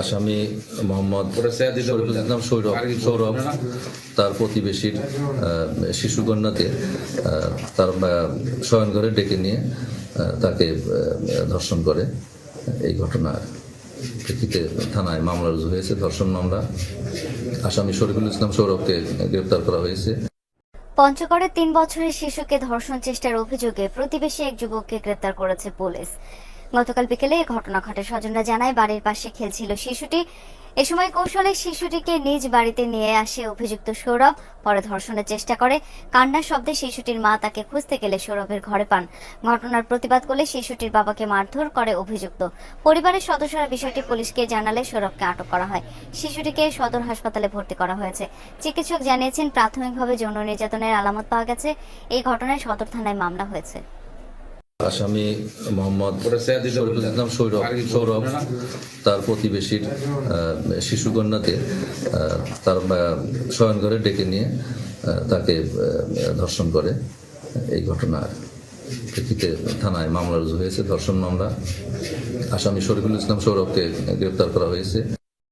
আসামি মোহাম্মদ শরীফুল ইসলাম সৌরভ সৌরভ তার প্রতিবেশীর শিশুকন্যাকে আহ, তার শয়নঘরে ডেকে নিয়ে তাকে ধর্ষণ করে। এই ঘটনার প্রেক্ষিতে থানায় মামলা রুজু হয়েছে ধর্ষণ মামলা। আসামি শরীফুল ইসলাম সৌরভকে গ্রেপ্তার করা হয়েছে। পঞ্চগড়ে তিন বছরের শিশুকে ধর্ষণ চেষ্টার অভিযোগে প্রতিবেশী এক যুবককে গ্রেপ্তার করেছে পুলিশ। গতকাল বিকেলে ঘটনা ঘটে। স্বজনরা জানায়, বাড়ির পাশে খেলছিল শিশুটি। এ সময় কৌশলে শিশুটিকে নিজ বাড়িতে নিয়ে আসে অভিযুক্ত সৌরভ। পরে ধর্ষণের চেষ্টা করে। কান্নার শব্দে শিশুটির মা তাকে খুঁজতে গেলে সৌরভের ঘরে পান। ঘটনার প্রতিবাদ করলে শিশুটির বাবাকে মারধর করে অভিযুক্ত। পরিবারের সদস্যরা বিষয়টি পুলিশকে জানালে সৌরভকে আটক করা হয়। শিশুটিকে সদর হাসপাতালে ভর্তি করা হয়েছে। চিকিৎসক জানিয়েছেন, প্রাথমিকভাবে যৌন নির্যাতনের আলামত পাওয়া গেছে। এই ঘটনায় সদর থানায় মামলা হয়েছে। আসামি মোহাম্মদ শরীফুল ইসলাম সৌরভ সৌরভ। তার প্রতিবেশীর শিশুকন্যাকে তার শয়নঘরে ডেকে নিয়ে তাকে ধর্ষণ করে। এই ঘটনার প্রেক্ষিতে থানায় মামলা রুজু হয়েছে ধর্ষণ মামলা। আসামি শরীফুল ইসলাম সৌরভকে গ্রেপ্তার করা হয়েছে।